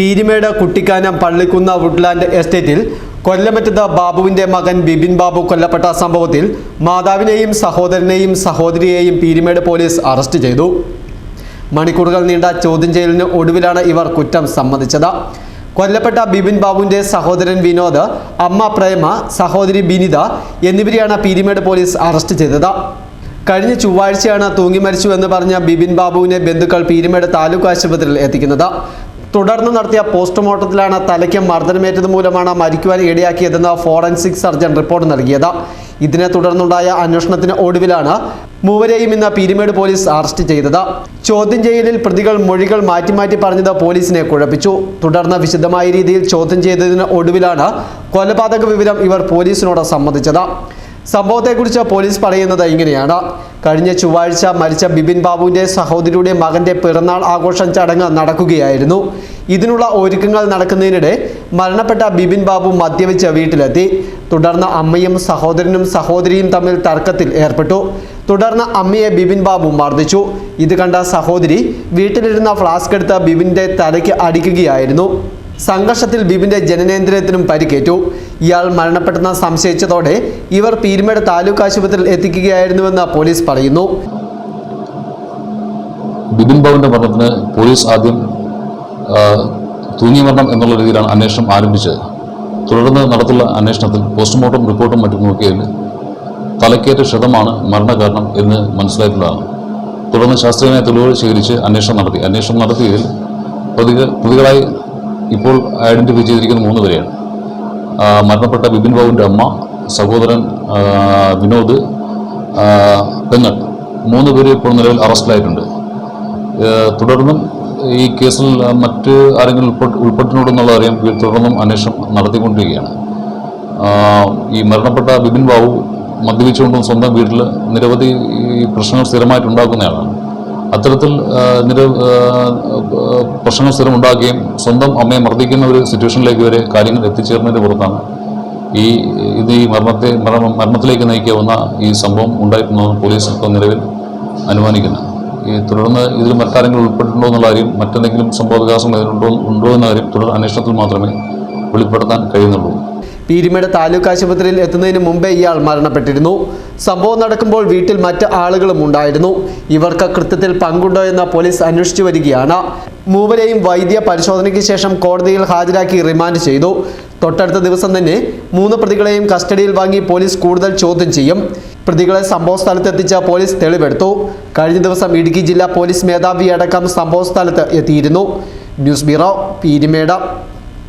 പീരിമേട് കുട്ടിക്കാനം പള്ളിക്കുന്ന Woodland എസ്റ്റേറ്റിൽ കൊല്ലമറ്റത്ത് ബാബുവിന്റെ മകൻ ബിബിൻ ബാബു കൊല്ലപ്പെട്ട സംഭവത്തിൽ മാതാവിനെയും സഹോദരനെയും സഹോദരിയെയും പീരിമേട് പോലീസ് അറസ്റ്റ് ചെയ്തു. മണിക്കൂറുകൾ നീണ്ട ചോദ്യം ചെയ്യലിന് ഒടുവിലാണ് ഇവർ കുറ്റം സമ്മതിച്ചത്. കൊല്ലപ്പെട്ട ബിബിൻ ബാബുവിന്റെ സഹോദരൻ വിനോദ് അമ്മ പ്രേമ സഹോദരി ബിനിത എന്നിവരെയാണ് പീരിമേട് പോലീസ് അറസ്റ്റ് ചെയ്തത്. കഴിഞ്ഞ ചൊവ്വാഴ്ചയാണ് തൂങ്ങി മരിച്ചു എന്ന് പറഞ്ഞ ബിബിൻ ബാബുവിനെ ബന്ധുക്കൾ പീരിമേട് താലൂക്ക് ആശുപത്രിയിൽ എത്തിക്കുന്നത്. തുടർന്ന് നടത്തിയ പോസ്റ്റ്മോർട്ടത്തിലാണ് തലയ്ക്ക് മർദ്ദനമേറ്റത് മൂലമാണ് മരിക്കുവാൻ ഇടയാക്കിയതെന്ന് ഫോറൻസിക് സർജൻ റിപ്പോർട്ട് നൽകിയത്. ഇതിനെ തുടർന്നുണ്ടായ അന്വേഷണത്തിന് ഒടുവിലാണ് മൂവരെയും ഇന്ന് പീരുമേട് പോലീസ് അറസ്റ്റ് ചെയ്തത്. ചോദ്യം ചെയ്യലിൽ പ്രതികൾ മൊഴികൾ മാറ്റി മാറ്റി പറഞ്ഞത് പോലീസിനെ കുഴപ്പിച്ചു. തുടർന്ന് വിശദമായ രീതിയിൽ ചോദ്യം ചെയ്തതിന് ഒടുവിലാണ് കൊലപാതക വിവരം ഇവർ പോലീസിനോട് സമ്മതിച്ചത്. സംഭവത്തെക്കുറിച്ച് പോലീസ് പറയുന്നത് ഇങ്ങനെയാണ്. കഴിഞ്ഞ ചൊവ്വാഴ്ച മരിച്ച ബിപിൻ ബാബുവിന്റെ സഹോദരിയുടെ മകന്റെ പിറന്നാൾ ആഘോഷം ചടങ്ങ് നടക്കുകയായിരുന്നു. ഇതിനുള്ള ഒരുക്കങ്ങൾ നടക്കുന്നതിനിടെ മരണപ്പെട്ട ബിപിൻ ബാബു മദ്യവെച്ച് വീട്ടിലെത്തി. തുടർന്ന് അമ്മയും സഹോദരനും സഹോദരിയും തമ്മിൽ തർക്കത്തിൽ ഏർപ്പെട്ടു. തുടർന്ന് അമ്മയെ ബിപിൻ ബാബു മർദ്ദിച്ചു. ഇത് കണ്ട സഹോദരി വീട്ടിലിരുന്ന ഫ്ലാസ്ക് എടുത്ത് ബിപിന്റെ തലയ്ക്ക് അടിക്കുകയായിരുന്നു. സംഘർഷത്തിൽ ബിബിന്റെ ജനനേന്ദ്രിയത്തിനും പരിക്കേറ്റു. ഇയാൾ മരണപ്പെട്ടെന്ന് സംശയിച്ചതോടെ ഇവർ പീരുമേട് താലൂക്ക് ആശുപത്രിയിൽ എത്തിക്കുകയായിരുന്നുവെന്ന് പോലീസ് പറയുന്നു. ബിബിൻ ബാബുവിന്റെ മരണത്തിന് പോലീസ് ആദ്യം തൂങ്ങിയ തൂങ്ങി മരണം എന്നുള്ള രീതിയിലാണ് അന്വേഷണം ആരംഭിച്ചത്. തുടർന്ന് നടത്തുള്ള അന്വേഷണത്തിൽ പോസ്റ്റ്മോർട്ടം റിപ്പോർട്ടും മറ്റും നോക്കിയതിൽ തലക്കേറ്റ ക്ഷതമാണ് മരണകാരണം എന്ന് മനസ്സിലായിട്ടുള്ളതാണ്. തുടർന്ന് ശാസ്ത്രീയമായ തെളിവുകൾ ശേഖരിച്ച് അന്വേഷണം നടത്തി. അന്വേഷണം നടത്തിയതിൽ പ്രതികൾ പ്രതികളായി ഇപ്പോൾ ഐഡന്റിഫൈ ചെയ്തിരിക്കുന്ന മൂന്ന് പേരെയാണ്. മരണപ്പെട്ട ബിപിൻ ബാബുവിന്റെ അമ്മ സഹോദരൻ വിനോദ് പെങ്ങൾ. മൂന്ന് പേര് ഇപ്പോൾ നിലവിൽ അറസ്റ്റിലായിട്ടുണ്ട്. തുടർന്നും ഈ കേസിൽ മറ്റ് ആരെങ്കിലും ഉൾപ്പെട്ട് ഉൾപ്പെട്ടിട്ടുണ്ടെന്നുള്ള അറിയാൻ തുടർന്നും അന്വേഷണം നടത്തിക്കൊണ്ടിരിക്കുകയാണ്. ഈ മരണപ്പെട്ട ബിപിൻ ബാബു മദ്യപിച്ചുകൊണ്ടും സ്വന്തം വീട്ടിൽ നിരവധി പ്രശ്നങ്ങൾ സ്ഥിരമായിട്ടുണ്ടാക്കുന്നയാളാണ് അത്തരത്തിൽ നിര പ്രശ്നങ്ങൾ സ്ഥിരം ഉണ്ടാക്കുകയും സ്വന്തം അമ്മയെ മർദ്ദിക്കുന്ന ഒരു സിറ്റുവേഷനിലേക്ക് വരെ കാര്യങ്ങൾ എത്തിച്ചേർന്നതിന്റെ പുറത്താണ് ഈ ഇത് ഈ മരണത്തെ മരണ- മരണത്തിലേക്ക് നയിക്കാവുന്ന ഈ സംഭവം ഉണ്ടായിട്ടുണ്ടെന്ന് പോലീസ് ഇപ്പോൾ നിലവിൽ അനുമാനിക്കുന്നത് ഈ തുടർന്ന് ഇതിൽ മറ്റാരെങ്കിലും ഉൾപ്പെട്ടിട്ടുണ്ടോ എന്നുള്ള കാര്യം മറ്റെന്തെങ്കിലും സംഭവ വികാസങ്ങൾ ഇതിലുണ്ടോ ഉണ്ടോ എന്ന കാര്യം തുടർ അന്വേഷണത്തിൽ മാത്രമേ വെളിപ്പെടുത്താൻ കഴിയുന്നുള്ളൂ. പീരുമേട് താലൂക്ക് ആശുപത്രിയിൽ എത്തുന്നതിന് മുമ്പേ ഇയാൾ മരണപ്പെട്ടിരുന്നു. സംഭവം നടക്കുമ്പോൾ വീട്ടിൽ മറ്റ് ആളുകളും ഉണ്ടായിരുന്നു. ഇവർക്ക് കൃത്യത്തിൽ പങ്കുണ്ടോ എന്ന് പോലീസ് അന്വേഷിച്ചു വരികയാണ്. മൂവരെയും വൈദ്യ പരിശോധനയ്ക്ക് ശേഷം കോടതിയിൽ ഹാജരാക്കി റിമാൻഡ് ചെയ്തു. തൊട്ടടുത്ത ദിവസം തന്നെ മൂന്ന് പ്രതികളെയും കസ്റ്റഡിയിൽ വാങ്ങി പോലീസ് കൂടുതൽ ചോദ്യം ചെയ്യും. പ്രതികളെ സംഭവ സ്ഥലത്തെത്തിച്ച പോലീസ് തെളിവെടുത്തു. കഴിഞ്ഞ ദിവസം ഇടുക്കി ജില്ലാ പോലീസ് മേധാവി അടക്കം സംഭവ സ്ഥലത്ത് എത്തിയിരുന്നു. News bureau Peermade.